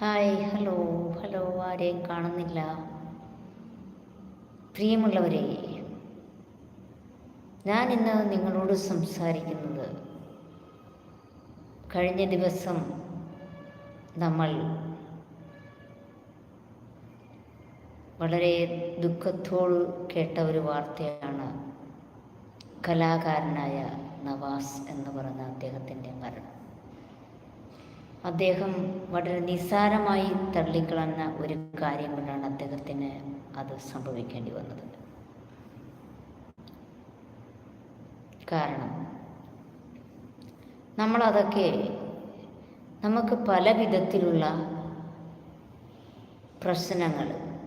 Hi hello hello ആരെയും കാണുന്നില്ല. പ്രിയമുള്ളവരെ ഞാൻ ഇന്ന് നിങ്ങളോട് സംസാരിക്കുന്നത് കഴിഞ്ഞ ദിവസം നമ്മൾ വളരെ ദുഃഖത്തോട് കേട്ട ഒരു വാർത്തയാണ്. കലാകാരനായ നവാസ് എന്ന് പറഞ്ഞ അദ്ദേഹത്തിന്റെ മരണം. അദ്ദേഹം വളരെ നിസ്സാരമായി തള്ളിക്കളഞ്ഞ ഒരു കാര്യം കൊണ്ടാണ് അദ്ദേഹത്തിന് അത് സംഭവിക്കേണ്ടി വന്നത്. കാരണം നമ്മളതൊക്കെ നമുക്ക് പല വിധത്തിലുള്ള പ്രശ്നങ്ങൾ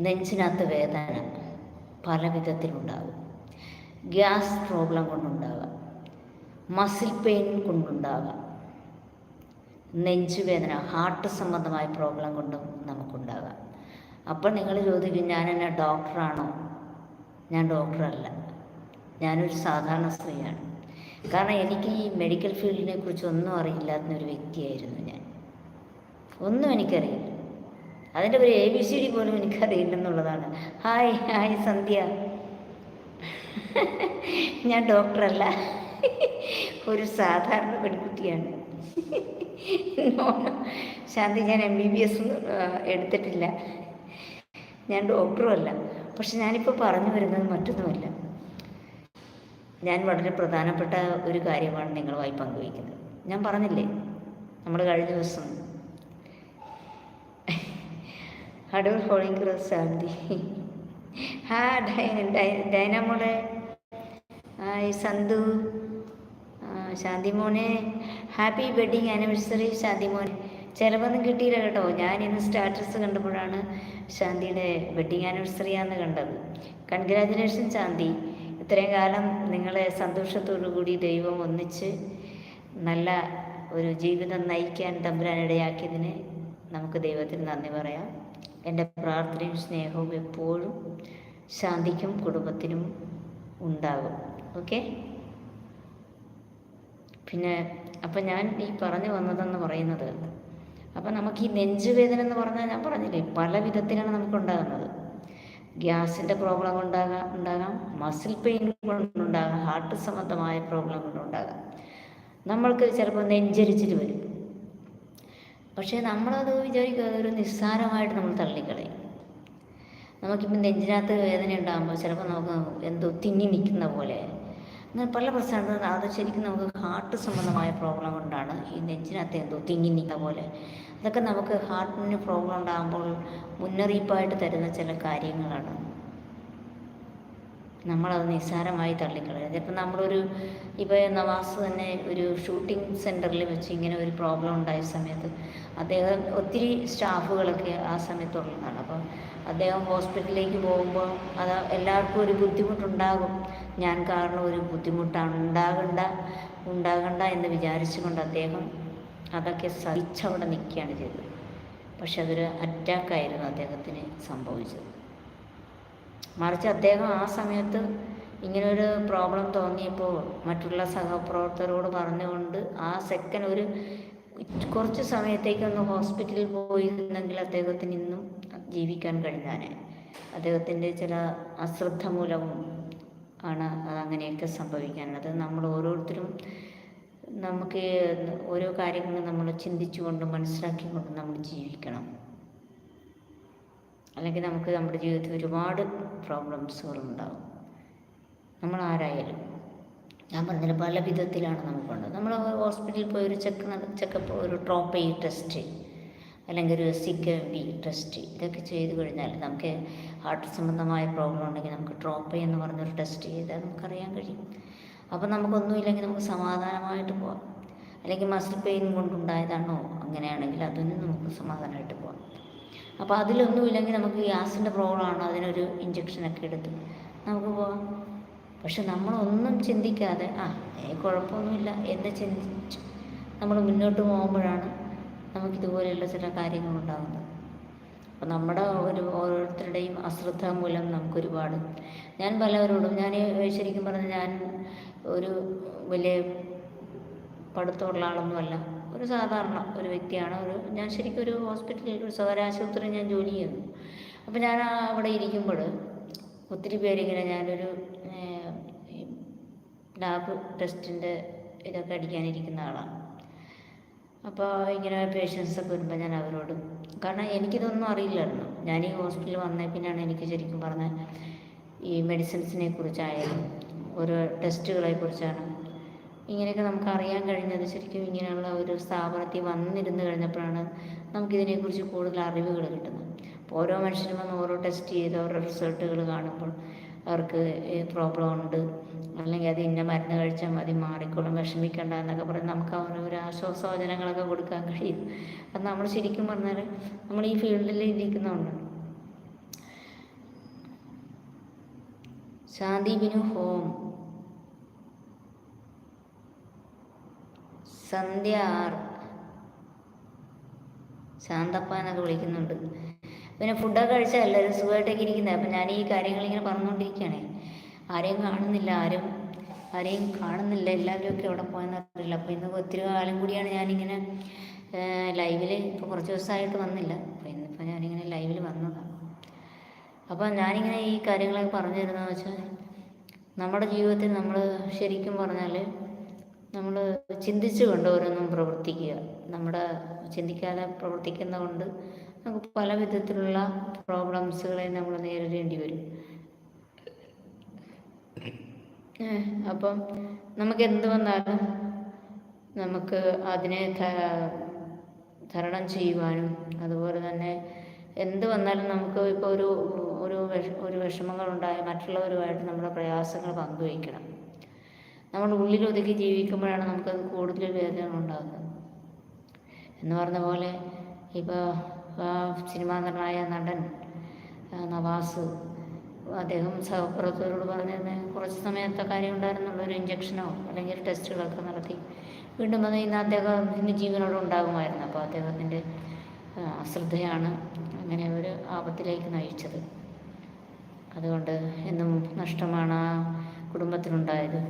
നെഞ്ചിനകത്ത് വേദന പല വിധത്തിലുണ്ടാകും. ഗ്യാസ് പ്രോബ്ലം കൊണ്ടുണ്ടാകാം. മസിൽ പെയിൻ കൊണ്ടുണ്ടാകാം. നെഞ്ചുവേദന ഹാർട്ട് സംബന്ധമായ പ്രോബ്ലം കൊണ്ടും നമുക്കുണ്ടാകാം. അപ്പോൾ നിങ്ങൾ ചോദിക്കും ഞാൻ എന്നെ ഡോക്ടറാണോ ഞാൻ ഡോക്ടറല്ല ഞാനൊരു സാധാരണ സ്ത്രീയാണ്. കാരണം എനിക്ക് ഈ മെഡിക്കൽ ഫീൽഡിനെ കുറിച്ച് ഒന്നും അറിയില്ലാത്ത ഒരു വ്യക്തിയായിരുന്നു ഞാൻ. ഒന്നും എനിക്കറിയില്ല. അതിന്റെ ഒരു എ ബി സി ഡി പോലും എനിക്കറിയില്ലെന്നുള്ളതാണ്. ഹായ് ഹായ് സന്ധ്യ. ഞാൻ ഡോക്ടറല്ല ഒരു സാധാരണ പെൺകുട്ടിയാണ്. ശാന്തി ഞാൻ എം ബി ബി എസ് എടുത്തിട്ടില്ല. ഞാൻ ഡോക്ടറും അല്ല. പക്ഷെ ഞാനിപ്പോൾ പറഞ്ഞു വരുന്നത് മറ്റൊന്നുമല്ല. ഞാൻ വളരെ പ്രധാനപ്പെട്ട ഒരു കാര്യമാണ് നിങ്ങളുമായി പങ്കുവയ്ക്കുന്നത്. ഞാൻ പറഞ്ഞില്ലേ? നമ്മൾ കഴിഞ്ഞ ദിവസം അടൂർ ഹോളിംഗ് ക്രോസ് ശാന്തി ഡൈന ഡൈനാമോളെ ഹായ് സന്തു ആ, ശാന്തി മോനെ ഹാപ്പി വെഡിങ് ആനിവേഴ്സറി ശാന്തി മോനെ. ചിലവൊന്നും കിട്ടിയില്ല കേട്ടോ. ഞാൻ ഇന്ന് സ്റ്റാറ്റസ് കണ്ടപ്പോഴാണ് ശാന്തിയുടെ വെഡിങ് ആനിവേഴ്സറിയാന്ന് കണ്ടത്. കൺഗ്രാജുലേഷൻ ശാന്തി. ഇത്രയും കാലം നിങ്ങളെ സന്തോഷത്തോടു കൂടി ദൈവം ഒന്നിച്ച് നല്ല ഒരു ജീവിതം നയിക്കാൻ തമ്പുരാനിടയാക്കിയതിന് നമുക്ക് ദൈവത്തിന് നന്ദി പറയാം. എന്റെ പ്രാർത്ഥനയും സ്നേഹവും എപ്പോഴും ശാന്തിക്കും കുടുംബത്തിനും ഉണ്ടാകും. ഓക്കെ പിന്നെ അപ്പം ഞാൻ ഈ പറഞ്ഞു വന്നതെന്ന് പറയുന്നത് അപ്പം നമുക്ക് ഈ നെഞ്ചുവേദന എന്ന് പറഞ്ഞാൽ ഞാൻ പറഞ്ഞില്ലേ പല വിധത്തിലാണ് നമുക്ക് ഉണ്ടാകുന്നത്. ഗ്യാസിന്റെ പ്രോബ്ലം കൊണ്ടാകാം ഉണ്ടാകാം. മസിൽ പെയിൻ കൊണ്ടുണ്ടാകാം. ഹാർട്ട് സംബന്ധമായ പ്രോബ്ലം കൊണ്ടുണ്ടാകാം. നമ്മൾക്ക് ചിലപ്പോൾ നെഞ്ചരിച്ചിൽ വരും. പക്ഷേ നമ്മളത് വിചാരിക്കുക ഒരു നിസ്സാരമായിട്ട് നമ്മൾ തള്ളിക്കളയും. നമുക്കിപ്പോൾ നെഞ്ചിനകത്ത് വേദന ഉണ്ടാകുമ്പോൾ ചിലപ്പോൾ നമുക്ക് എന്തോ തിന്നി നിൽക്കുന്ന പോലെ അങ്ങനെ പല പ്രശ്നങ്ങളും അത് ശരിക്കും നമുക്ക് ഹാർട്ട് സംബന്ധമായ പ്രോബ്ലം കൊണ്ടാണ് ഈ നെഞ്ചിനകത്ത് എന്തോ തിങ്ങി പോലെ. അതൊക്കെ നമുക്ക് ഹാർട്ടിന് പ്രോബ്ലം ഉണ്ടാകുമ്പോൾ മുന്നറിയിപ്പായിട്ട് തരുന്ന ചില കാര്യങ്ങളാണ്. നമ്മളത് നിസ്സാരമായി തള്ളിക്കളയുക ചിലപ്പോൾ നമ്മളൊരു ഇപ്പോൾ നവാസ് തന്നെ ഒരു ഷൂട്ടിംഗ് സെന്ററിൽ വെച്ച് ഇങ്ങനെ ഒരു പ്രോബ്ലം ഉണ്ടായ സമയത്ത് അദ്ദേഹം ഒത്തിരി സ്റ്റാഫുകളൊക്കെ ആ സമയത്തുള്ളതാണ്. അപ്പം അദ്ദേഹം ഹോസ്പിറ്റലിലേക്ക് പോകുമ്പോൾ അത് എല്ലാവർക്കും ഒരു ബുദ്ധിമുട്ടുണ്ടാകും. ഞാൻ കാരണം ഒരു ബുദ്ധിമുട്ടാണ് ഉണ്ടാകണ്ട ഉണ്ടാകണ്ട എന്ന് വിചാരിച്ചുകൊണ്ട് അദ്ദേഹം അതൊക്കെ സഹിച്ചവിടെ നിൽക്കുകയാണ് ചെയ്തത്. പക്ഷെ അതൊരു അറ്റാക്കായിരുന്നു അദ്ദേഹത്തിന് സംഭവിച്ചത്. മറിച്ച് അദ്ദേഹം ആ സമയത്ത് ഇങ്ങനൊരു പ്രോബ്ലം തോന്നിയപ്പോൾ മറ്റുള്ള സഹപ്രവർത്തകരോട് പറഞ്ഞുകൊണ്ട് ആ സെക്കൻഡ് ഒരു കുറച്ച് സമയത്തേക്കൊന്ന് ഹോസ്പിറ്റലിൽ പോയിരുന്നെങ്കിൽ അദ്ദേഹത്തിന് ഇന്നും ജീവിക്കാൻ കഴിഞ്ഞാനെ അദ്ദേഹത്തിന്റെ ചില അശ്രദ്ധ മൂലവും ആണ് അതങ്ങനെയൊക്കെ സംഭവിക്കാൻ. സംഭവിക്കാനുള്ളത് നമ്മൾ ഓരോരുത്തരും നമുക്ക് ഓരോ കാര്യങ്ങളും നമ്മൾ ചിന്തിച്ചുകൊണ്ട് മനസ്സിലാക്കിക്കൊണ്ട് നമ്മൾ ജീവിക്കണം. അല്ലെങ്കിൽ നമുക്ക് നമ്മുടെ ജീവിതത്തിൽ ഒരുപാട് പ്രോബ്ലംസുകളുണ്ടാവും നമ്മൾ ആരായാലും. ഞാൻ പറഞ്ഞില്ല പല വിധത്തിലാണ് നമുക്കുണ്ട് നമ്മൾ ഹോസ്പിറ്റലിൽ പോയി ഒരു ചെക്ക് ചെക്കപ്പ് ഒരു ട്രോപ്പൈ ടെസ്റ്റ് അല്ലെങ്കിൽ ഒരു സിക്ക് ബി ടെസ്റ്റ് ഇതൊക്കെ ചെയ്തു കഴിഞ്ഞാൽ നമുക്ക് ഹാർട്ട് സംബന്ധമായ പ്രോബ്ലം ഉണ്ടെങ്കിൽ നമുക്ക് ട്രോപ്പ് എന്ന് പറഞ്ഞൊരു ടെസ്റ്റ് ചെയ്താൽ നമുക്കറിയാൻ കഴിയും. അപ്പോൾ നമുക്കൊന്നുമില്ലെങ്കിൽ നമുക്ക് സമാധാനമായിട്ട് പോവാം. അല്ലെങ്കിൽ മസിൽ പെയിൻ കൊണ്ടുണ്ടായതാണോ അങ്ങനെയാണെങ്കിൽ അതൊന്നും നമുക്ക് സമാധാനമായിട്ട് പോവാം. അപ്പോൾ അതിലൊന്നുമില്ലെങ്കിൽ നമുക്ക് ഗ്യാസിന്റെ പ്രോബ്ലമാണ്. അതിനൊരു ഇഞ്ചക്ഷനൊക്കെ എടുത്ത് നമുക്ക് പോവാം പക്ഷെ നമ്മളൊന്നും ചിന്തിക്കാതെ ആ കുഴപ്പമൊന്നുമില്ല. എന്ന് ചിന്തിച്ച്? നമ്മൾ മുന്നോട്ട് പോകുമ്പോഴാണ് നമുക്കിതുപോലെയുള്ള ചില കാര്യങ്ങളുണ്ടാകുന്നത് അപ്പോൾ നമ്മുടെ ഒരു ഓരോരുത്തരുടെയും അശ്രദ്ധ മൂലം നമുക്കൊരുപാട്. ഞാൻ പലവരോടും ഞാൻ ശരിക്കും പറഞ്ഞാൽ ഞാൻ ഒരു വലിയ പഠിത്തമുള്ള ആളൊന്നുമല്ല. ഒരു സാധാരണ ഒരു വ്യക്തിയാണ്. ഒരു ഞാൻ ശരിക്കും ഒരു ഹോസ്പിറ്റലിൽ ഒരു സ്വകാര്യ ആശുപത്രിയിൽ ഞാൻ ജോലി ചെയ്യുന്നു. അപ്പോൾ ഞാൻ അവിടെ ഇരിക്കുമ്പോൾ ഒത്തിരി പേരിങ്ങനെ ഞാനൊരു ലാബ് ടെസ്റ്റിന്റെ ഇതൊക്കെ അടിക്കാനിരിക്കുന്ന ആളാണ്. അപ്പോൾ ഇങ്ങനെ പേഷ്യൻസൊക്കെ വരുമ്പോൾ ഞാൻ അവരോട് കാരണം എനിക്കിതൊന്നും അറിയില്ലായിരുന്നു. ഞാൻ ഈ ഹോസ്പിറ്റലിൽ വന്നേ പിന്നെയാണ് എനിക്ക് ശരിക്കും പറഞ്ഞ ഈ മെഡിസിൻസിനെ കുറിച്ചായാലും ഓരോ ടെസ്റ്റുകളെ കുറിച്ചാണ് ഇങ്ങനെയൊക്കെ നമുക്ക് അറിയാൻ കഴിഞ്ഞത് ശരിക്കും ഇങ്ങനെയുള്ള ഒരു സ്ഥാപനത്തിൽ വന്നിരുന്ന് കഴിഞ്ഞപ്പോഴാണ് നമുക്കിതിനെക്കുറിച്ച് കൂടുതൽ അറിവുകൾ കിട്ടുന്നത്. അപ്പോൾ ഓരോ മനുഷ്യരും വന്ന് ഓരോ ടെസ്റ്റ് ചെയ്ത് ഓരോ റിസൾട്ടുകൾ കാണുമ്പോൾ അവർക്ക് പ്രോബ്ലം ഉണ്ട്. അല്ലെങ്കിൽ അത് ഇന്ന മരുന്ന് കഴിച്ചാൽ മതി മാറിക്കോളും വിഷമിക്കേണ്ട എന്നൊക്കെ പറഞ്ഞ് നമുക്ക് ഓരോരോ ആശ്വാസവചനങ്ങളൊക്കെ കൊടുക്കാൻ കഴിയും. അത് നമ്മൾ ശരിക്കും പറഞ്ഞാൽ നമ്മൾ ഈ ഫീൽഡിൽ ഇരിക്കുന്നതുകൊണ്ട്. ശാന്തി ബിനു ഹോം. സന്ധ്യ ആർ ശാന്തപ്പാനൊക്കെ വിളിക്കുന്നുണ്ട്. പിന്നെ ഫുഡൊക്കെ കഴിച്ചാൽ എല്ലാവരും സുഖമായിട്ടൊക്കെ ഇരിക്കുന്നത് അപ്പം ഞാൻ ഈ കാര്യങ്ങൾ ഇങ്ങനെ പറഞ്ഞുകൊണ്ടിരിക്കുകയാണേ ആരെയും കാണുന്നില്ല ആരും ആരെയും കാണുന്നില്ല. എല്ലാവരും ഒക്കെ എവിടെ പോയെന്ന് അറിയില്ല. അപ്പോൾ ഇന്ന് ഒത്തിരി കാലം കൂടിയാണ് ഞാനിങ്ങനെ ലൈവിൽ ഇപ്പോൾ കുറച്ച് ദിവസമായിട്ട് വന്നില്ല. അപ്പോൾ ഇന്നിപ്പോൾ ഞാനിങ്ങനെ ലൈവിൽ വന്നതാണ് അപ്പോൾ ഞാനിങ്ങനെ ഈ കാര്യങ്ങളൊക്കെ പറഞ്ഞു തരുന്നതെന്ന് വെച്ചാൽ നമ്മുടെ ജീവിതത്തിൽ നമ്മൾ ശരിക്കും പറഞ്ഞാൽ നമ്മൾ ചിന്തിച്ചുകൊണ്ട് ഓരോന്നും പ്രവർത്തിക്കുക. നമ്മുടെ ചിന്തിക്കാതെ പ്രവർത്തിക്കുന്ന കൊണ്ട് നമുക്ക് പല വിധത്തിലുള്ള പ്രോബ്ലംസുകളെ നമ്മൾ നേരിടേണ്ടി വരും. അപ്പം നമുക്ക് എന്ത് വന്നാലും നമുക്ക് അതിനെ തരണം ചെയ്യുവാനും അതുപോലെ തന്നെ എന്ത് വന്നാലും നമുക്ക് ഇപ്പോൾ ഒരു ഒരു വിഷ ഒരു വിഷമങ്ങളുണ്ടായ മറ്റുള്ളവരുമായിട്ട് നമ്മുടെ പ്രയാസങ്ങൾ പങ്കുവയ്ക്കണം. നമ്മൾ ഉള്ളിൽ ഒതുക്കി ജീവിക്കുമ്പോഴാണ് നമുക്കത് കൂടുതൽ വേദന ഉണ്ടാകുന്നത്. എന്ന് പറഞ്ഞ പോലെ ഇപ്പോൾ സിനിമാ നടനായ നടൻ നവാസ് അദ്ദേഹം സഹപ്രവർത്തകരോട് പറഞ്ഞിരുന്ന കുറച്ച് സമയത്തെ കാര്യം ഉണ്ടായിരുന്നുള്ള ഒരു ഇഞ്ചക്ഷനോ അല്ലെങ്കിൽ ടെസ്റ്റുകളൊക്കെ നടത്തി. വീണ്ടും വന്ന് ഇന്ന് അദ്ദേഹം ഇന്ന് ജീവനോട് ഉണ്ടാകുമായിരുന്നു. അപ്പോൾ അദ്ദേഹത്തിന്റെ അശ്രദ്ധയാണ് അങ്ങനെ ഒരു ആപത്തിലേക്ക് നയിച്ചത്. അതുകൊണ്ട് എന്നും നഷ്ടമാണ് ആ കുടുംബത്തിനുണ്ടായത്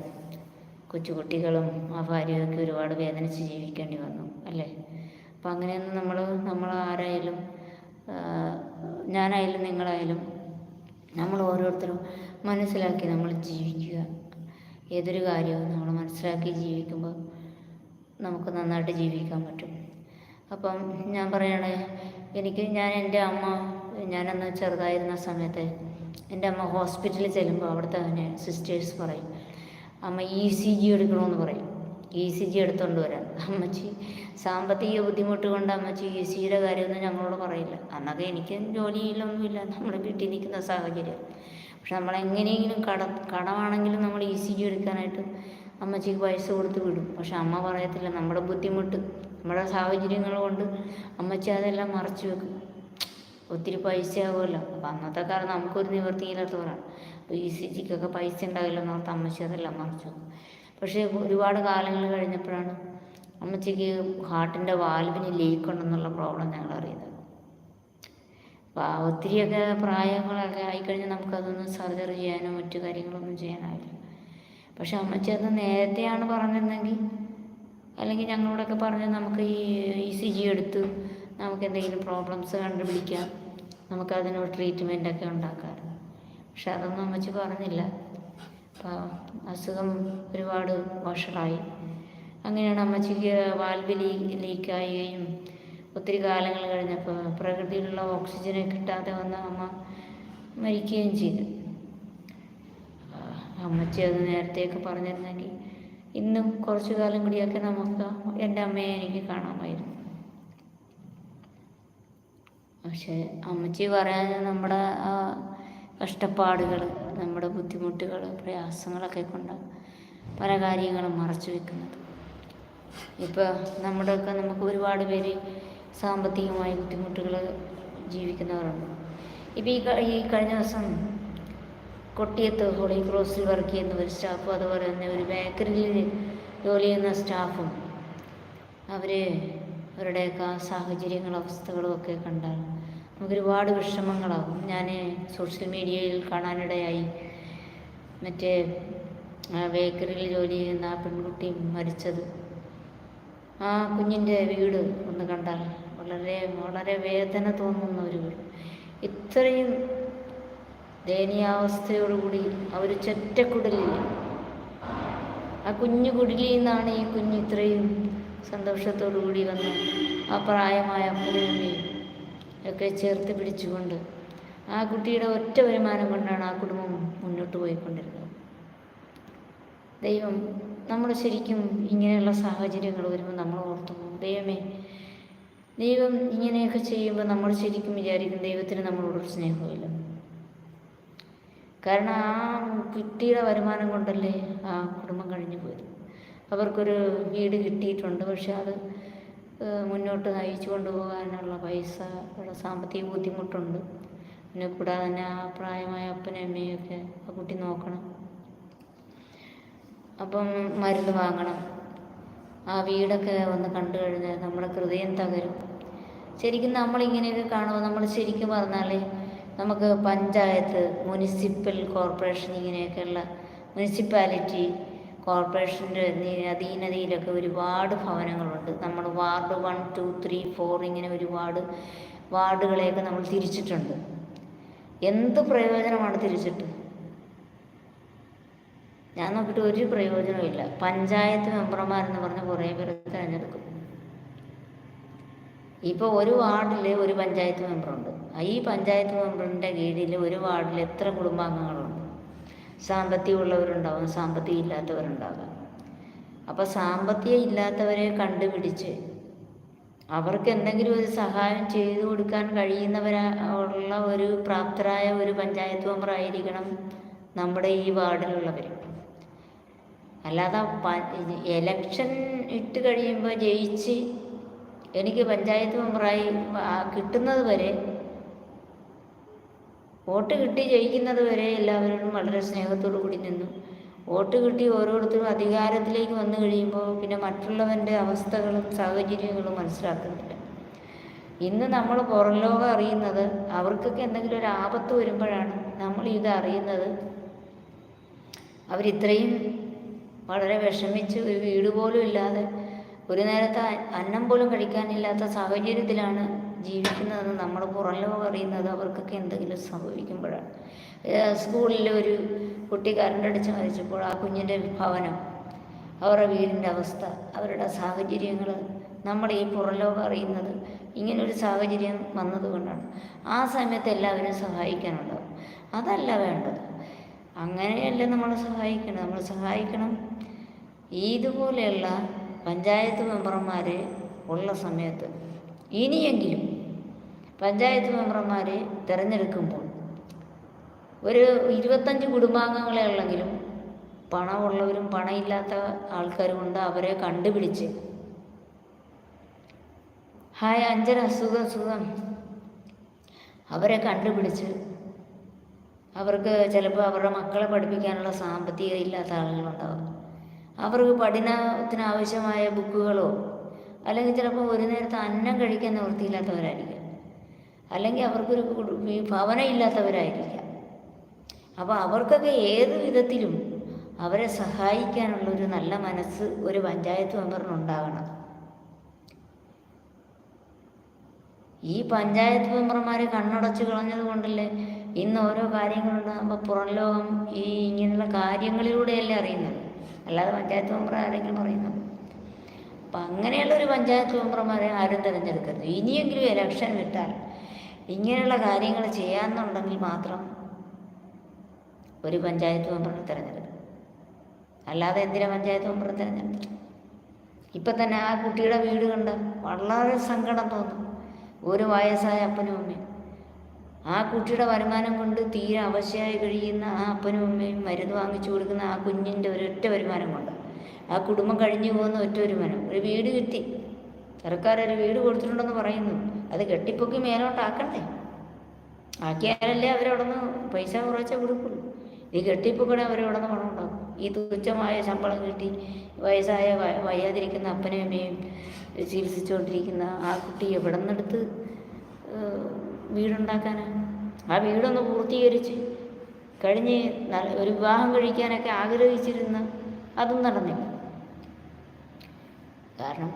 കൊച്ചുകുട്ടികളും ആ ഭാര്യയൊക്കെ ഒരുപാട് വേദനിച്ച് ജീവിക്കേണ്ടി വന്നു അല്ലേ? അപ്പം അങ്ങനെയൊന്നും നമ്മൾ നമ്മൾ ആരായാലും ഞാനായാലും നിങ്ങളായാലും നമ്മൾ ഓരോരുത്തരും മനസ്സിലാക്കി നമ്മൾ ജീവിക്കുക. ഏതൊരു കാര്യവും നമ്മൾ മനസ്സിലാക്കി ജീവിക്കുമ്പോൾ നമുക്ക് നന്നായിട്ട് ജീവിക്കാൻ പറ്റും. അപ്പം ഞാൻ പറയണേ എനിക്ക് ഞാൻ എന്റെ അമ്മ ഞാനന്ന് ചെറുതായിരുന്ന സമയത്ത് എന്റെ അമ്മ ഹോസ്പിറ്റലിൽ ചെല്ലുമ്പോൾ അവിടുത്തെ സിസ്റ്റേഴ്സ് പറയും അമ്മ ഇ സി ജി എടുക്കണമെന്ന് പറയും. ഇ സി ജി എടുത്തുകൊണ്ട് വരാൻ. അമ്മച്ചി സാമ്പത്തിക ബുദ്ധിമുട്ട് കൊണ്ട് അമ്മച്ചി ഇ സി ജിയുടെ കാര്യമൊന്നും ഞങ്ങളോട് പറയില്ല. അന്നൊക്കെ എനിക്ക് ജോലിയിലൊന്നുമില്ല. നമ്മുടെ വീട്ടിൽ നിൽക്കുന്ന സാഹചര്യം. പക്ഷെ നമ്മളെങ്ങനെയെങ്കിലും കട കടമാണെങ്കിലും നമ്മൾ ഇ സി ജി എടുക്കാനായിട്ട് അമ്മച്ചിക്ക് പൈസ കൊടുത്ത് വിടും. പക്ഷെ അമ്മ പറയത്തില്ല. നമ്മുടെ ബുദ്ധിമുട്ട് നമ്മുടെ സാഹചര്യങ്ങൾ കൊണ്ട് അമ്മച്ചി അതെല്ലാം മറച്ചു വെക്കും. ഒത്തിരി പൈസ ആകുമല്ലോ അപ്പം അന്നത്തെ കാലം നമുക്കൊരു നിവൃത്തിയില്ലാത്തവരാണ് അപ്പോൾ ഇ സി ജിക്കൊക്കെ പൈസ ഉണ്ടാവില്ലെന്ന് ഓർത്ത് അമ്മച്ചി അതെല്ലാം മറിച്ചു പക്ഷേ ഒരുപാട് കാലങ്ങൾ കഴിഞ്ഞപ്പോഴാണ് അമ്മച്ചിക്ക് ഹാർട്ടിന്റെ വാൽവിന് ലീക്ക് ഉണ്ടെന്നുള്ള പ്രോബ്ലം ഞങ്ങൾ അറിയുന്നത്. അപ്പോൾ ഒത്തിരിയൊക്കെ പ്രായങ്ങളൊക്കെ ആയിക്കഴിഞ്ഞാൽ നമുക്കതൊന്നും സർജറി ചെയ്യാനോ മറ്റു കാര്യങ്ങളൊന്നും ചെയ്യാനാവില്ല പക്ഷെ അമ്മച്ചി അത് നേരത്തെയാണ് പറഞ്ഞിരുന്നെങ്കിൽ അല്ലെങ്കിൽ ഞങ്ങളോടൊക്കെ പറഞ്ഞ് നമുക്ക് ഈ ഇ സി ജി എടുത്ത് നമുക്ക് എന്തെങ്കിലും പ്രോബ്ലംസ് കണ്ടുപിടിക്കാം. നമുക്കതിനൊരു ട്രീറ്റ്മെന്റൊക്കെ ഉണ്ടാക്കാറ് പക്ഷെ അതൊന്നും അമ്മച്ചി പറഞ്ഞില്ല. അസുഖം ഒരുപാട് വഷളായി അങ്ങനെയാണ് അമ്മച്ചിക്ക് വാൽവ് ലീ ലീക്കാവുകയും ഒത്തിരി കാലങ്ങൾ കഴിഞ്ഞപ്പോൾ പ്രകൃതിയിലുള്ള ഓക്സിജനെ കിട്ടാതെ വന്ന അമ്മ മരിക്കുകയും ചെയ്തു. അമ്മച്ചി അത് നേരത്തെയൊക്കെ പറഞ്ഞിരുന്നെങ്കിൽ ഇന്നും കുറച്ചു കാലം കൂടിയൊക്കെ നമുക്ക് എന്റെ അമ്മയെ എനിക്ക് കാണാമായിരുന്നു. പക്ഷേ അമ്മച്ചി പറയാൻ നമ്മുടെ കഷ്ടപ്പാടുകൾ നമ്മുടെ ബുദ്ധിമുട്ടുകൾ പ്രയാസങ്ങളൊക്കെ കൊണ്ട് പല കാര്യങ്ങളും മറച്ചു വെക്കുന്നത്. ഇപ്പോൾ നമ്മുടെയൊക്കെ നമുക്ക് ഒരുപാട് പേര് സാമ്പത്തികമായ ബുദ്ധിമുട്ടുകൾ ജീവിക്കുന്നവരുണ്ട്. ഇപ്പോൾ ഈ ഈ കഴിഞ്ഞ ദിവസം കൊട്ടിയത്ത് ഹോളി ക്രോസിൽ വർക്ക് ചെയ്യുന്ന ഒരു സ്റ്റാഫും അതുപോലെ തന്നെ ഒരു ബേക്കറിയിൽ ജോലി ചെയ്യുന്ന സ്റ്റാഫും അവർ അവരുടെയൊക്കെ സാഹചര്യങ്ങളും അവസ്ഥകളും ഒക്കെ കണ്ടാൽ നമുക്ക് ഒരുപാട് വിഷമങ്ങളാകും. ഞാൻ സോഷ്യൽ മീഡിയയിൽ കാണാനിടയായി. മറ്റേ ബേക്കറിയിൽ ജോലി ചെയ്യുന്ന ആ പെൺകുട്ടി മരിച്ചത്. ആ കുഞ്ഞിന്റെ വീട് ഒന്ന് കണ്ടാൽ വളരെ വളരെ വേദന തോന്നുന്ന ഒരു വീട്. ഇത്രയും ദയനീയാവസ്ഥയോടുകൂടി ഒരു ചെറ്റക്കുടലിൽ ആ കുഞ്ഞു കുടിലിൽ നിന്നാണ് ഈ കുഞ്ഞ് ഇത്രയും സന്തോഷത്തോടു കൂടി വന്ന് ആ പ്രായമായ അപ്പനെയും ഒക്കെ ചേർത്ത് പിടിച്ചുകൊണ്ട് ആ കുട്ടിയുടെ ഒറ്റ വരുമാനം കൊണ്ടാണ് ആ കുടുംബം മുന്നോട്ട് പോയിക്കൊണ്ടിരുന്നത്. ദൈവം നമ്മൾ ശരിക്കും ഇങ്ങനെയുള്ള സാഹചര്യങ്ങൾ വരുമ്പോൾ നമ്മൾ ഓർത്തു ദൈവമേ ദൈവം ഇങ്ങനെയൊക്കെ ചെയ്യുമ്പോൾ നമ്മൾ ശരിക്കും വിചാരിക്കും ദൈവത്തിന് നമ്മളോടൊരു സ്നേഹമില്ല കാരണം ആ കുട്ടിയുടെ വരുമാനം കൊണ്ടല്ലേ ആ കുടുംബം കഴിഞ്ഞു പോയത് അവർക്കൊരു വീട് കിട്ടിയിട്ടുണ്ട്. പക്ഷെ അത് മുന്നോട്ട് നയിച്ചു കൊണ്ടുപോകാനുള്ള പൈസ ഉള്ള സാമ്പത്തിക ബുദ്ധിമുട്ടുണ്ട്. പിന്നെ കൂടാതെ തന്നെ ആ പ്രായമായ അപ്പനും അമ്മയൊക്കെ ആ കുട്ടി നോക്കണം. അപ്പം മരുന്ന് വാങ്ങണം. ആ വീടൊക്കെ ഒന്ന് കണ്ടു കഴിഞ്ഞാൽ നമ്മുടെ ഹൃദയം തകരും. ശരിക്കും നമ്മളിങ്ങനെയൊക്കെ കാണുമ്പോൾ നമ്മൾ ശരിക്കും പറഞ്ഞാൽ നമുക്ക് പഞ്ചായത്ത് മുനിസിപ്പൽ കോർപ്പറേഷൻ ഇങ്ങനെയൊക്കെയുള്ള മുനിസിപ്പാലിറ്റി കോർപ്പറേഷന്റെ അധീനതയിലൊക്കെ ഒരുപാട് ഭവനങ്ങളുണ്ട്. നമ്മൾ ward one two three four ഇങ്ങനെ ഒരുപാട് വാർഡുകളെയൊക്കെ നമ്മൾ തിരിച്ചിട്ടുണ്ട്. എന്ത് പ്രയോജനമാണ് തിരിച്ചിട്ട്? ഞാൻ നോക്കിയിട്ട് ഒരു പ്രയോജനമില്ല പഞ്ചായത്ത് മെമ്പർമാരെന്ന് പറഞ്ഞ് കുറേ പേര് തിരഞ്ഞെടുക്കും. ഇപ്പോൾ ഒരു വാർഡിൽ ഒരു പഞ്ചായത്ത് മെമ്പറുണ്ട്. ഈ പഞ്ചായത്ത് മെമ്പറിന്റെ കീഴിൽ ഒരു വാർഡിൽ എത്ര കുടുംബാംഗങ്ങളുണ്ട്? സാമ്പത്തികമുള്ളവരുണ്ടാവും സാമ്പത്തികം ഇല്ലാത്തവരുണ്ടാകാം അപ്പോൾ സാമ്പത്തികം ഇല്ലാത്തവരെ കണ്ടുപിടിച്ച് അവർക്ക് എന്തെങ്കിലും ഒരു സഹായം ചെയ്തു കൊടുക്കാൻ കഴിയുന്നവരാ ഉള്ള ഒരു പ്രാപ്തരായ ഒരു പഞ്ചായത്ത് മെമ്പർ ആയിരിക്കണം നമ്മുടെ ഈ വാർഡിലുള്ളവർ അല്ലാതെ എലക്ഷൻ ഇട്ട് കഴിയുമ്പോൾ ജയിച്ച് എനിക്ക് പഞ്ചായത്ത് മെമ്പറായി കിട്ടുന്നത് വരെ വോട്ട് കിട്ടി ജയിക്കുന്നത് വരെ എല്ലാവരോടും വളരെ സ്നേഹത്തോടു കൂടി നിന്നു. വോട്ട് കിട്ടി ഓരോരുത്തരും അധികാരത്തിലേക്ക് വന്നു കഴിയുമ്പോൾ പിന്നെ മറ്റുള്ളവന്റെ അവസ്ഥകളും സാഹചര്യങ്ങളും മനസ്സിലാക്കുന്നില്ല. ഇന്ന് നമ്മൾ പുറം ലോകം അറിയുന്നത് അവർക്കൊക്കെ എന്തെങ്കിലും ഒരു ആപത്ത് വരുമ്പോഴാണ് നമ്മൾ ഇത് അറിയുന്നത്. അവരിത്രയും വളരെ വിഷമിച്ച് ഒരു വീട് പോലും ഇല്ലാതെ ഒരു നേരത്തെ അന്നം പോലും കഴിക്കാനില്ലാത്ത സാഹചര്യത്തിലാണ് ജീവിക്കുന്നതെന്ന് നമ്മൾ പുറം ലോകം അറിയുന്നത് അവർക്കൊക്കെ എന്തെങ്കിലും സംഭവിക്കുമ്പോഴാണ്. സ്കൂളിൽ ഒരു കുട്ടി കരണ്ടടിച്ച് മരിച്ചപ്പോൾ ആ കുഞ്ഞിന്റെ ഭവനം അവരുടെ വീടിന്റെ അവസ്ഥ അവരുടെ സാഹചര്യങ്ങൾ നമ്മൾ ഈ പുറം ലോകം അറിയുന്നത് ഇങ്ങനൊരു സാഹചര്യം വന്നതുകൊണ്ടാണ്. ആ സമയത്ത് എല്ലാവരും സഹായിക്കാനുണ്ടാവും. അതല്ല വേണ്ടത്. അങ്ങനെയല്ല നമ്മൾ സഹായിക്കണം? നമ്മൾ സഹായിക്കണം. ഇതുപോലെയുള്ള പഞ്ചായത്ത് മെമ്പർമാർ ഉള്ള സമയത്ത് ഇനിയെങ്കിലും പഞ്ചായത്ത് മെമ്പർമാരെ തിരഞ്ഞെടുക്കുമ്പോൾ ഒരു ഇരുപത്തഞ്ച് കുടുംബാംഗങ്ങളെ ഉള്ളെങ്കിലും പണമുള്ളവരും പണമില്ലാത്ത ആൾക്കാരും ഉണ്ട് അവരെ കണ്ടുപിടിച്ച്. ഹായ് അഞ്ചര സുഖം സുഖം അവരെ കണ്ടുപിടിച്ച് അവർക്ക് ചിലപ്പോൾ അവരുടെ മക്കളെ പഠിപ്പിക്കാനുള്ള സാമ്പത്തിക ഇല്ലാത്ത ആളുകളുണ്ടാവും. അവർക്ക് പഠനത്തിന് ആവശ്യമായ ബുക്കുകളോ അല്ലെങ്കിൽ ചിലപ്പോൾ ഒരു നേരത്തെ അന്നം കഴിക്കാൻ നിവൃത്തിയില്ലാത്തവരായിരിക്കും അല്ലെങ്കിൽ അവർക്കൊരു ഭവന ഇല്ലാത്തവരായിരിക്കാം. അപ്പോൾ അവർക്കൊക്കെ ഏത് വിധത്തിലും അവരെ സഹായിക്കാനുള്ള ഒരു നല്ല മനസ്സ് ഒരു പഞ്ചായത്ത് മെമ്പറിനുണ്ടാകണം ഈ പഞ്ചായത്ത് മെമ്പർമാരെ കണ്ണടച്ച് കളഞ്ഞത് കൊണ്ടല്ലേ ഇന്ന് ഓരോ കാര്യങ്ങളുണ്ടാകുമ്പോൾ പുറം ലോകം ഈ ഇങ്ങനെയുള്ള കാര്യങ്ങളിലൂടെയല്ലേ അറിയുന്നത്? അല്ലാതെ പഞ്ചായത്ത് മെമ്പർ ആരെങ്കിലും പറയുന്നത് അപ്പം അങ്ങനെയുള്ള ഒരു പഞ്ചായത്ത് മെമ്പർമാരെ ആരും തിരഞ്ഞെടുക്കരുത്. ഇനിയെങ്കിലും ഇലക്ഷൻ വിട്ടാൽ ഇങ്ങനെയുള്ള കാര്യങ്ങൾ ചെയ്യാമെന്നുണ്ടെങ്കിൽ മാത്രം ഒരു പഞ്ചായത്ത് മെമ്പറിനെ തിരഞ്ഞെടുക്കും. അല്ലാതെ എന്തിനാ പഞ്ചായത്ത് മെമ്പർ തിരഞ്ഞെടുത്തു? ഇപ്പം തന്നെ ആ കുട്ടിയുടെ വീട് കണ്ട വളരെ സങ്കടം തോന്നും. ഒരു വയസ്സായ അപ്പനും അമ്മയും ആ കുട്ടിയുടെ വരുമാനം കൊണ്ട് തീരെ അവശയായി കഴിയുന്ന ആ അപ്പനും അമ്മയും മരുന്ന് വാങ്ങിച്ചു കൊടുക്കുന്ന ആ കുഞ്ഞിന്റെ ഒരൊറ്റ വരുമാനം കൊണ്ട്. ആ കുടുംബം കഴിഞ്ഞു പോകുന്ന ഒറ്റ വരുമാനം ഒരു വീട് കിട്ടി. സർക്കാർ ഒരു വീട് കൊടുത്തിട്ടുണ്ടെന്ന് പറയുന്നു. അത് കെട്ടിപ്പൊക്കി മേലോട്ടാക്കണ്ടേ ആക്കിയാലല്ലേ അവരവിടെ നിന്ന് പൈസ കുറച്ച കൊടുക്കുള്ളൂ. ഈ കെട്ടിപ്പൊക്കണെ അവരവിടെ നിന്ന് പണം ഉണ്ടാക്കും. ഈ തുച്ഛമായ ശമ്പളം കിട്ടി. വയസ്സായ വയ്യാതിരിക്കുന്ന അപ്പനെയും അമ്മയും ചികിത്സിച്ചുകൊണ്ടിരിക്കുന്ന ആ കുട്ടി എവിടെ നിന്നെടുത്ത് വീടുണ്ടാക്കാനാണ് ആ വീടൊന്ന് പൂർത്തീകരിച്ച് കഴിഞ്ഞ് ഒരു വിവാഹം കഴിക്കാനൊക്കെ ആഗ്രഹിച്ചിരുന്ന അതും നടന്നില്ല. കാരണം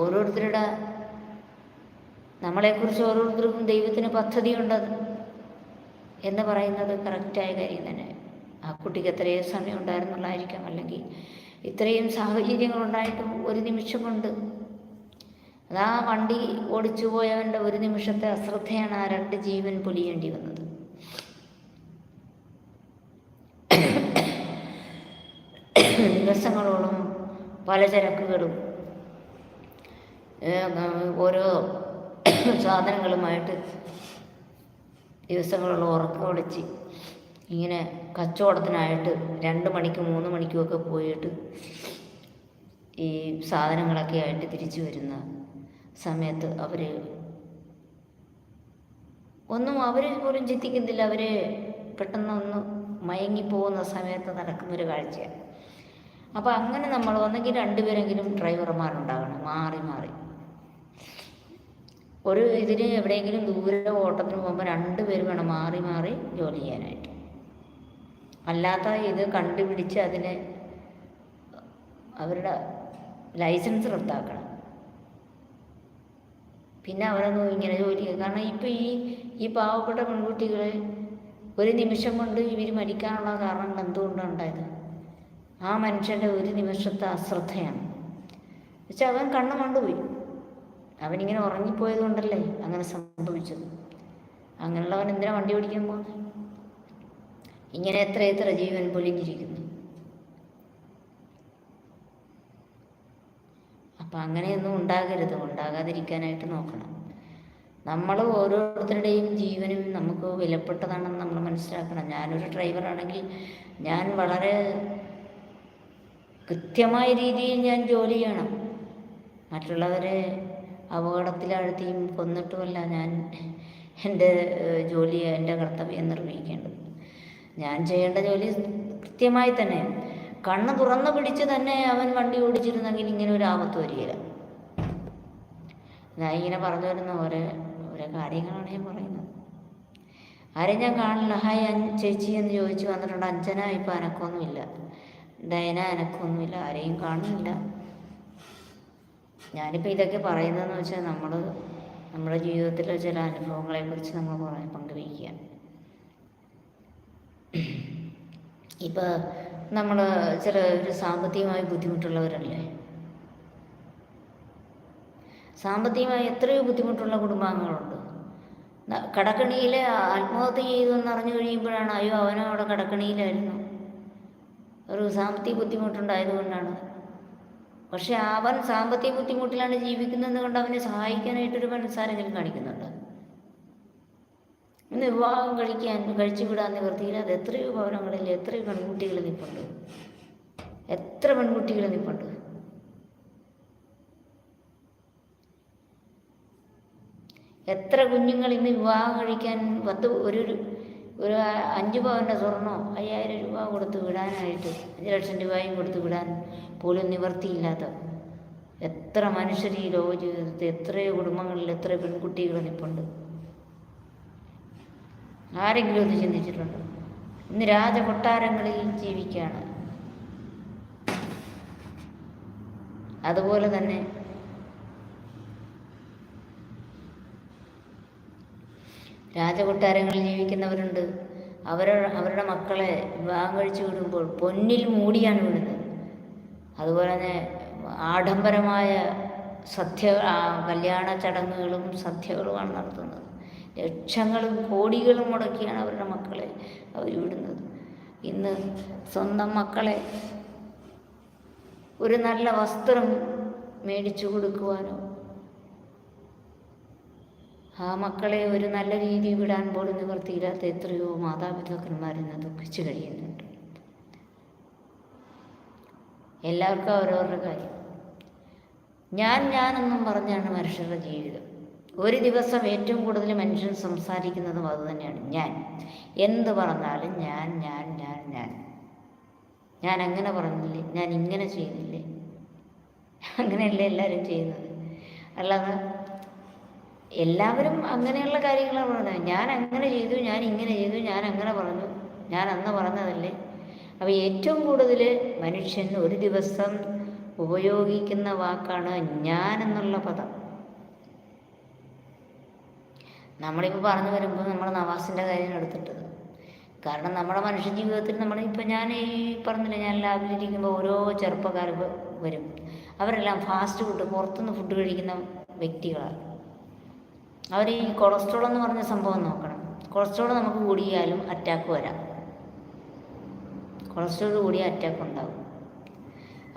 ഓരോരുത്തരുടെ നമ്മളെക്കുറിച്ച് ഓരോരുത്തർക്കും ദൈവത്തിന് പദ്ധതിയുണ്ടത് എന്ന് പറയുന്നത് കറക്റ്റായ കാര്യം തന്നെ. ആ കുട്ടിക്ക് എത്രയും സമയം ഉണ്ടായിരുന്നുള്ളായിരിക്കാം അല്ലെങ്കിൽ ഇത്രയും സാഹചര്യങ്ങളുണ്ടായിട്ടും ഒരു നിമിഷം കൊണ്ട് അതാ വണ്ടി ഓടിച്ചു പോയവന്റെ ഒരു നിമിഷത്തെ അശ്രദ്ധയാണ് ആ രണ്ട് ജീവൻ പൊലിയേണ്ടി വന്നത്. ദിവസങ്ങളോളം പലചരക്കുകളും ഓരോ സാധനങ്ങളുമായിട്ട് ദിവസങ്ങളോളം ഒടിച്ച് ഇങ്ങനെ കച്ചവടത്തിനായിട്ട് രണ്ട് മണിക്കും മൂന്ന് മണിക്കുമൊക്കെ പോയിട്ട് ഈ സാധനങ്ങളൊക്കെ ആയിട്ട് തിരിച്ചു വരുന്ന സമയത്ത് അവർ ഒന്നും അവർ പോലും ചിന്തിക്കുന്നില്ല. അവർ പെട്ടെന്നൊന്ന് മയങ്ങിപ്പോകുന്ന സമയത്ത് നടക്കുന്നൊരു കാഴ്ചയാണ്. അപ്പോൾ അങ്ങനെ നമ്മൾ ഒന്നെങ്കിൽ രണ്ടുപേരെങ്കിലും ഡ്രൈവർമാരുണ്ടാകണം മാറി മാറി. ഒരു ഇതിന് എവിടെയെങ്കിലും ദൂരെ ഓട്ടത്തിന് പോകുമ്പോൾ രണ്ടുപേര് വേണം മാറി മാറി ജോലി ചെയ്യാനായിട്ട്. അല്ലാത്ത ഇത് കണ്ടുപിടിച്ച് അതിനെ അവരുടെ ലൈസൻസ് റദ്ദാക്കണം. പിന്നെ അവരൊന്നും ഇങ്ങനെ ജോലി കാരണം ഇപ്പം ഈ ഈ പാവപ്പെട്ട പെൺകുട്ടികൾ ഒരു നിമിഷം കൊണ്ട് ഇവർ മരിക്കാനുള്ള കാരണങ്ങൾ എന്തുകൊണ്ടാണ് ഉണ്ടായത്? ആ മനുഷ്യന്റെ ഒരു നിമിഷത്തെ അശ്രദ്ധയാണ്. വെച്ചാൽ അവൻ കണ്ണു കൊണ്ടുപോയി അവനിങ്ങനെ ഉറങ്ങിപ്പോയത് കൊണ്ടല്ലേ അങ്ങനെ സംഭവിച്ചത്? അങ്ങനെയുള്ളവൻ എന്തിനാ വണ്ടി ഓടിക്കാൻ പോകുന്നത് ഇങ്ങനെ എത്ര എത്ര ജീവൻ പൊലിഞ്ഞിരിക്കുന്നു അപ്പം അങ്ങനെയൊന്നും ഉണ്ടാകരുത്. ഉണ്ടാകാതിരിക്കാനായിട്ട് നോക്കണം. നമ്മൾ ഓരോരുത്തരുടെയും ജീവനും നമുക്ക് വിലപ്പെട്ടതാണെന്ന് നമ്മൾ മനസ്സിലാക്കണം. ഞാനൊരു ഡ്രൈവറാണെങ്കിൽ ഞാൻ വളരെ കൃത്യമായ രീതിയിൽ ഞാൻ ജോലി ചെയ്യണം. മറ്റുള്ളവരെ അപകടത്തിലാഴ്ത്തിയും കൊന്നിട്ടുമല്ല ഞാൻ എന്റെ ജോലി എന്റെ കർത്തവ്യം നിർവഹിക്കേണ്ടത്. ഞാൻ ചെയ്യേണ്ട ജോലി കൃത്യമായി തന്നെ. കണ്ണ് തുറന്നു പിടിച്ച് തന്നെ അവൻ വണ്ടി ഓടിച്ചിരുന്നെങ്കിൽ ഇങ്ങനെ ഒരു ആപത്ത് വരികയില്ല. ഞാൻ ഇങ്ങനെ പറഞ്ഞു വരുന്ന ഓരോ ഓരോ കാര്യങ്ങളാണ് ഞാൻ പറയുന്നത്. ആരെയും ഞാൻ കാണില്ല ഹായ് ചേച്ചി എന്ന് ചോദിച്ചു വന്നിട്ടുണ്ട്. അഞ്ചന ഇപ്പം അനക്കൊന്നുമില്ല ഡയന എനക്കൊന്നുമില്ല ആരെയും കാണുന്നില്ല. ഞാനിപ്പോൾ ഇതൊക്കെ പറയുന്നതെന്ന് വെച്ചാൽ നമ്മൾ നമ്മുടെ ജീവിതത്തിലെ ചില അനുഭവങ്ങളെക്കുറിച്ച് നമ്മൾ കുറേ പങ്കുവയ്ക്കുക. ഇപ്പോൾ നമ്മൾ ചില ഒരു സാമ്പത്തികമായി ബുദ്ധിമുട്ടുള്ളവരല്ലേ? സാമ്പത്തികമായി എത്രയോ ബുദ്ധിമുട്ടുള്ള കുടുംബാംഗങ്ങളുണ്ട്. കടക്കണിയിൽ ആത്മഹത്യ ചെയ്തു എന്നറിഞ്ഞു കഴിയുമ്പോഴാണ് അയ്യോ അവനവിടെ കടക്കണിയിലായിരുന്നു. ഒരു സാമ്പത്തിക ബുദ്ധിമുട്ടുണ്ടായതുകൊണ്ടാണ്. പക്ഷെ അവൻ സാമ്പത്തിക ബുദ്ധിമുട്ടിലാണ് ജീവിക്കുന്നത് കൊണ്ട് അവനെ സഹായിക്കാനായിട്ടൊരു മനസ്സാരെങ്കിലും കാണിക്കുന്നുണ്ട്? ഇന്ന് വിവാഹം കഴിക്കാൻ കഴിച്ചു വിടാൻ നിവർത്തിയില്ല അത് എത്രയോ ഭവനങ്ങളിൽ എത്രയോ പെൺകുട്ടികൾ നിൽപ്പുണ്ട് എത്ര പെൺകുട്ടികൾ നിൽപ്പുണ്ട് എത്ര കുഞ്ഞുങ്ങൾ ഇന്ന് വിവാഹം കഴിക്കാൻ പത്ത് ഒരു ഒരു അഞ്ച് പവന്റെ സ്വർണോ അയ്യായിരം രൂപ കൊടുത്ത് വിടാനായിട്ട് അഞ്ച് ലക്ഷം രൂപയും കൊടുത്ത് വിടാൻ പോലും നിവർത്തിയില്ലാത്ത എത്ര മനുഷ്യർ ഈ ലോക ജീവിതത്തിൽ എത്രയോ കുടുംബങ്ങളിൽ എത്ര പെൺകുട്ടികൾ നിൽപ്പുണ്ട് ആരെങ്കിലും ഒന്ന് ചിന്തിച്ചിട്ടുണ്ടോ? ഇന്ന് രാജകൊട്ടാരങ്ങളിൽ ജീവിക്കുകയാണ്. അതുപോലെ തന്നെ രാജകൊട്ടാരങ്ങളിൽ ജീവിക്കുന്നവരുണ്ട്. അവർ അവരുടെ മക്കളെ വിവാഹം കഴിച്ചു വിടുമ്പോൾ പൊന്നിൽ മൂടിയാണ് വിടുന്നത്. അതുപോലെ തന്നെ ആഡംബരമായ സദ്യ കല്യാണ ചടങ്ങുകളും സദ്യകളുമാണ് നടത്തുന്നത്. ലക്ഷങ്ങളും കോടികളും മുടക്കിയാണ് അവരുടെ മക്കളെ അവർ വിടുന്നത്. ഇന്ന് സ്വന്തം മക്കളെ ഒരു നല്ല വസ്ത്രം മേടിച്ചു കൊടുക്കുവാനോ ആ മക്കളെ ഒരു നല്ല രീതിയിൽ വിടാൻ പോലും നിവർത്തിയില്ലാത്ത എത്രയോ മാതാപിതാക്കന്മാരിന്ന് ദുഃഖിച്ചു കഴിയുന്നുണ്ട്. എല്ലാവർക്കും അവരവരുടെ കാര്യം. ഞാൻ ഞാനെന്നും പറഞ്ഞാണ് മനുഷ്യരുടെ ജീവിതം. ഒരു ദിവസം ഏറ്റവും കൂടുതൽ മനുഷ്യൻ സംസാരിക്കുന്നതും അതുതന്നെയാണ് ഞാൻ. എന്ത് പറഞ്ഞാലും ഞാൻ ഞാൻ ഞാൻ ഞാൻ. ഞാൻ അങ്ങനെ പറഞ്ഞില്ലേ? ഞാൻ ഇങ്ങനെ ചെയ്യുന്നില്ലേ? അങ്ങനെയല്ലേ എല്ലാവരും ചെയ്യുന്നത്? അല്ലാതെ എല്ലാവരും അങ്ങനെയുള്ള കാര്യങ്ങളാണ് പറയുന്നത് ഞാൻ അങ്ങനെ ചെയ്തു ഞാൻ ഇങ്ങനെ ചെയ്തു ഞാൻ അങ്ങനെ പറഞ്ഞു. ഞാൻ അന്ന് പറഞ്ഞതല്ലേ? അപ്പോൾ ഏറ്റവും കൂടുതൽ മനുഷ്യൻ ഒരു ദിവസം ഉപയോഗിക്കുന്ന വാക്കാണ് ഞാൻ എന്നുള്ള പദം. നമ്മളിപ്പോൾ പറഞ്ഞു വരുമ്പോൾ നമ്മൾ നവാസിന്റെ കാര്യം എടുത്തിട്ടത്. കാരണം നമ്മുടെ മനുഷ്യ ജീവിതത്തിൽ നമ്മൾ ഇപ്പം ഞാൻ ഈ പറഞ്ഞില്ല ഞാൻ ലാബിലിരിക്കുമ്പോൾ ഓരോ ചെറുപ്പക്കാർ വരും. അവരെല്ലാം ഫാസ്റ്റ് ഫുഡ് പുറത്തുനിന്ന് ഫുഡ് കഴിക്കുന്ന വ്യക്തികളാണ്. അവർ ഈ കൊളസ്ട്രോൾ എന്ന് പറഞ്ഞ സംഭവം നോക്കണം. കൊളസ്ട്രോൾ നമുക്ക് കൂടിയാലും അറ്റാക്ക് വരാം. കൊളസ്ട്രോൾ കൂടിയ അറ്റാക്ക് ഉണ്ടാവും.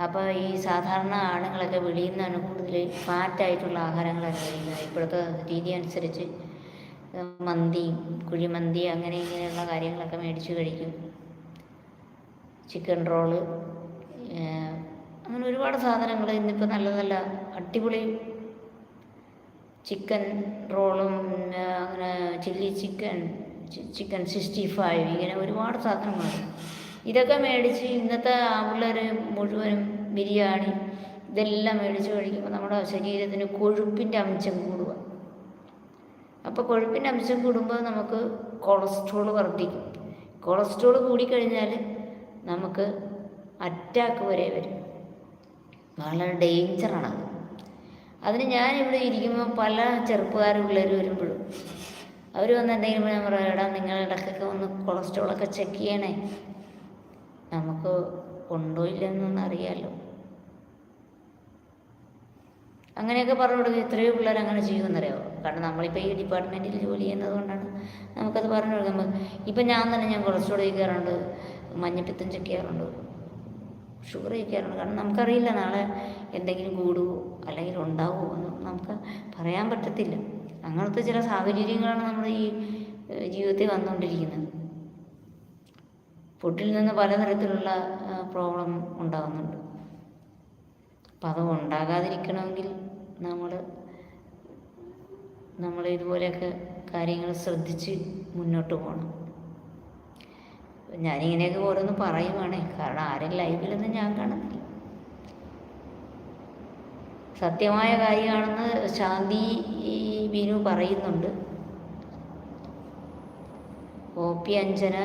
അപ്പോൾ ഈ സാധാരണ ആണുങ്ങളൊക്കെ വിളിയുന്നതാണ് കൂടുതൽ ഫാറ്റായിട്ടുള്ള ആഹാരങ്ങളൊക്കെ കഴിക്കുന്നത് ഇപ്പോഴത്തെ രീതി അനുസരിച്ച് മന്തി കുഴിമന്തി അങ്ങനെ ഇങ്ങനെയുള്ള കാര്യങ്ങളൊക്കെ മേടിച്ച് കഴിക്കും. ചിക്കൻ റോൾ അങ്ങനെ ഒരുപാട് സാധനങ്ങൾ ഇന്നിപ്പോൾ നല്ല നല്ല അടിപൊളി ചിക്കൻ റോളും അങ്ങനെ chilli chicken chicken sixty five ഇങ്ങനെ ഒരുപാട് സാധനങ്ങളുണ്ട് ഇതൊക്കെ മേടിച്ച് ഇന്നത്തെ പിള്ളേർ മുഴുവനും ബിരിയാണി ഇതെല്ലാം മേടിച്ച് കഴിക്കുമ്പോൾ നമ്മുടെ ശരീരത്തിന് കൊഴുപ്പിന്റെ അംശം കൂടുക. അപ്പോൾ കൊഴുപ്പിന്റെ അംശം കൂടുമ്പോൾ നമുക്ക് കൊളസ്ട്രോൾ വർദ്ധിക്കും. കൊളസ്ട്രോൾ കൂടിക്കഴിഞ്ഞാൽ നമുക്ക് അറ്റാക്ക് വരെ വരും. വളരെ ഡേഞ്ചറാണത്. അതിന് ഞാൻ ഇവിടെ ഇരിക്കുമ്പോൾ പല ചെറുപ്പക്കാർ പിള്ളേർ വരുമ്പോഴും അവർ വന്ന് എന്തെങ്കിലും ഞാൻ പറയാം എടാ നിങ്ങളുടെ ഇടയ്ക്കൊക്കെ ഒന്ന് കൊളസ്ട്രോളൊക്കെ ചെക്ക് ചെയ്യണേ. നമുക്ക് ഉണ്ടോ ഇല്ലെന്നൊന്നും അറിയാമല്ലോ അങ്ങനെയൊക്കെ പറഞ്ഞു കൊടുക്കുക എത്രയോ പിള്ളേർ അങ്ങനെ ചെയ്യുമെന്നറിയാമോ കാരണം നമ്മളിപ്പോൾ ഈ ഡിപ്പാർട്ട്മെന്റിൽ ജോലി ചെയ്യുന്നത് കൊണ്ടാണ് നമുക്കത് പറഞ്ഞു കൊടുക്കുമ്പോൾ ഇപ്പം ഞാൻ തന്നെ ഞാൻ കൊളസ്ട്രോൾ ചെയ്യാറുണ്ട് മഞ്ഞപ്പിത്തം ചെക്ക് ചെയ്യാറുണ്ട്. ഷുഗർ ചെക്ക് കാരണം നമുക്കറിയില്ല നാളെ എന്തെങ്കിലും കൂടുവോ അല്ലെങ്കിൽ ഉണ്ടാവുമോ എന്ന് നമുക്ക് പറയാൻ പറ്റത്തില്ല. അങ്ങനത്തെ ചില സാഹചര്യങ്ങളാണ് നമ്മുടെ ഈ ജീവിതത്തിൽ വന്നുകൊണ്ടിരിക്കുന്നത്. ഫുഡിൽ നിന്ന് പലതരത്തിലുള്ള പ്രോബ്ലം ഉണ്ടാകുന്നുണ്ട് അപ്പം അത് ഉണ്ടാകാതിരിക്കണമെങ്കിൽ നമ്മൾ നമ്മൾ ഇതുപോലെയൊക്കെ കാര്യങ്ങൾ ശ്രദ്ധിച്ച് മുന്നോട്ട് പോകണം. ഞാനിങ്ങനെയൊക്കെ ഓരോന്ന് പറയുവാണ്. കാരണം ആരും ലൈവിലൊന്നും ഞാൻ കാണുന്നില്ല സത്യമായ കാര്യമാണെന്ന് ശാന്തി ബിനു പറയുന്നുണ്ട്. O P Anjana.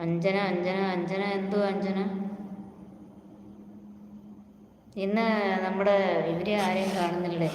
Anjana Anjana Anjana എന്തോ അഞ്ജന? ഇന്ന് നമ്മുടെ ഇവരെ ആരെയും കാണുന്നില്ലേ?